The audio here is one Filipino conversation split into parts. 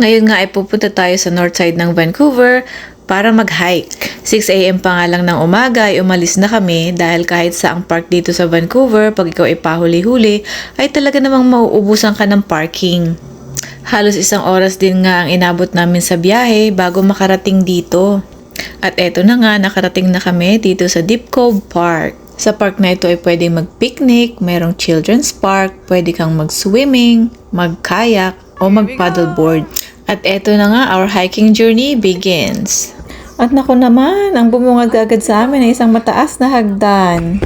Ngayon nga ay pupunta tayo sa north side ng Vancouver para mag-hike. 6am pa nga lang ng umaga ay umalis na kami dahil kahit sa ang park dito sa Vancouver, pag ikaw ay pahuli-huli, ay talaga namang mauubusan ka ng parking. Halos isang oras din nga ang inabot namin sa biyahe bago makarating dito. At eto na nga, nakarating na kami dito sa Deep Cove Park. Sa park na ito ay pwedeng mag-picnic, merong children's park, pwede kang mag-swimming, mag-kayak, o mag-paddleboard. At eto na nga, our hiking journey begins. At nako naman, ang bumungad agad sa amin ay isang mataas na hagdan.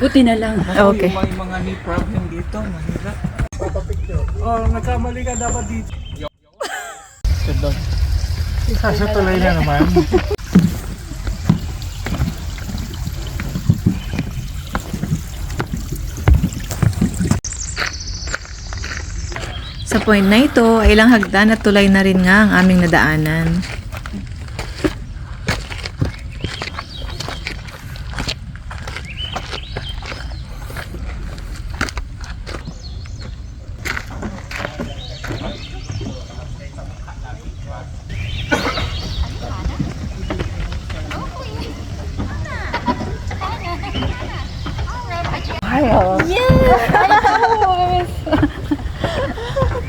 Buti na lang. Okay. May mga knee problem dito, mahirap. Oh, nagkamali ka dapat dito. Ganda. Sa tuloy na naman. Sa point na ito, ay ilang hagdan at tulay na rin nga ang aming nadaanan.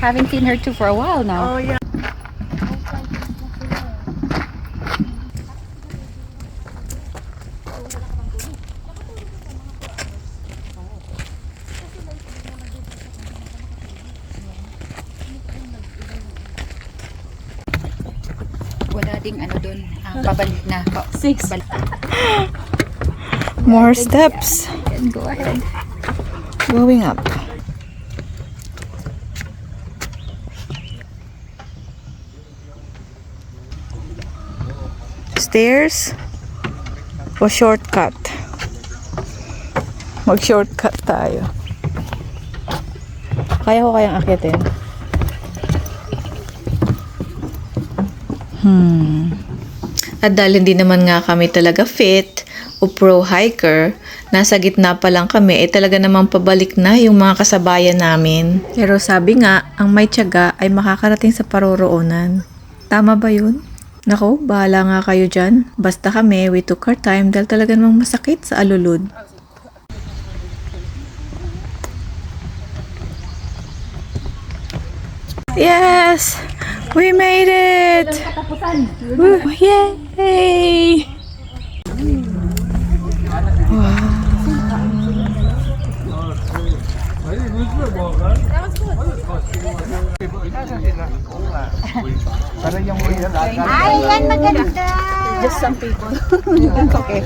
Haven't seen her too for a while now. Wala ding ano dun, ang pabalik na. Six. More steps. Go ahead. Going up. Stairs o shortcut? Mag-shortcut tayo. Kaya ko kayang akitin. Hmm. At dahil hindi naman nga kami talaga fit o pro hiker, nasa gitna pa lang kami, eh talaga namang pabalik na yung mga kasabayan namin. Pero sabi nga, ang may tiyaga ay makakarating sa paroroonan. Tama ba yun? Nako, bahala nga kayo dyan. Basta kami, we took our time dahil talaga namang masakit sa alulod. Yes! We made it! Woo, Yay! Para yung na Ay, yan maganda. Just some people. okay.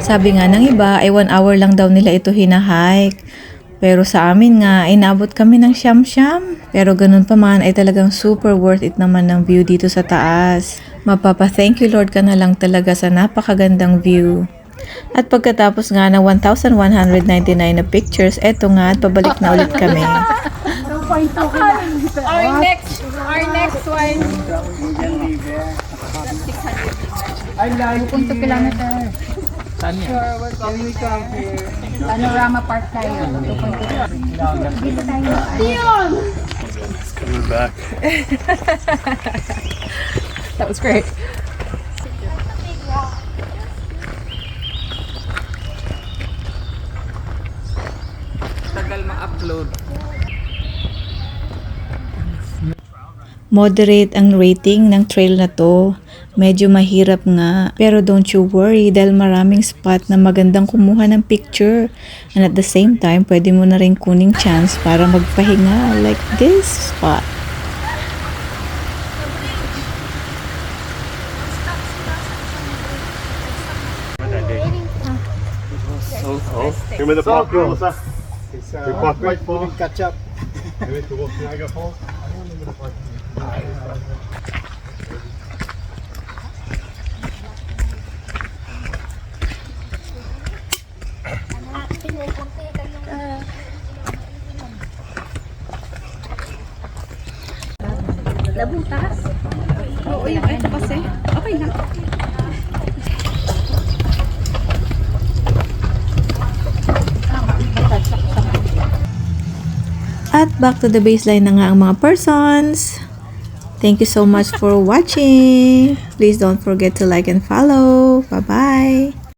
Sabi nga ng iba ay one hour lang daw nila ito hinahike. Pero sa amin nga, inabot kami ng siyam-siyam. Pero ganun pa man ay talagang super worth it naman ng view dito sa taas. Mapapa-thank you Lord ka na lang talaga sa napakagandang view. At pagkatapos nga ng 1,199 na pictures, eto nga at pabalik na ulit kami. Our next, our next one. I like 2.2 kilometer. Saan yan? Can we come here? Panorama Park tayo. 2.2. Dito tayo. We're back. That was great. Tagal ma-upload. Moderate ang rating ng trail na to. Medyo mahirap nga. Pero don't you worry dahil maraming spot na magandang kumuha ng picture. And at the same time, pwede mo na rin kuning chance para magpahinga like this spot. Hur med parkour Åsa? Vi parkour på catch up. Jag vet inte vad Niagara Falls. Nabutas. Oo, yung ito kasi. Okay lang. At back to the baseline na nga ang mga persons. Thank you so much for watching. Please don't forget to like and follow. Bye-bye.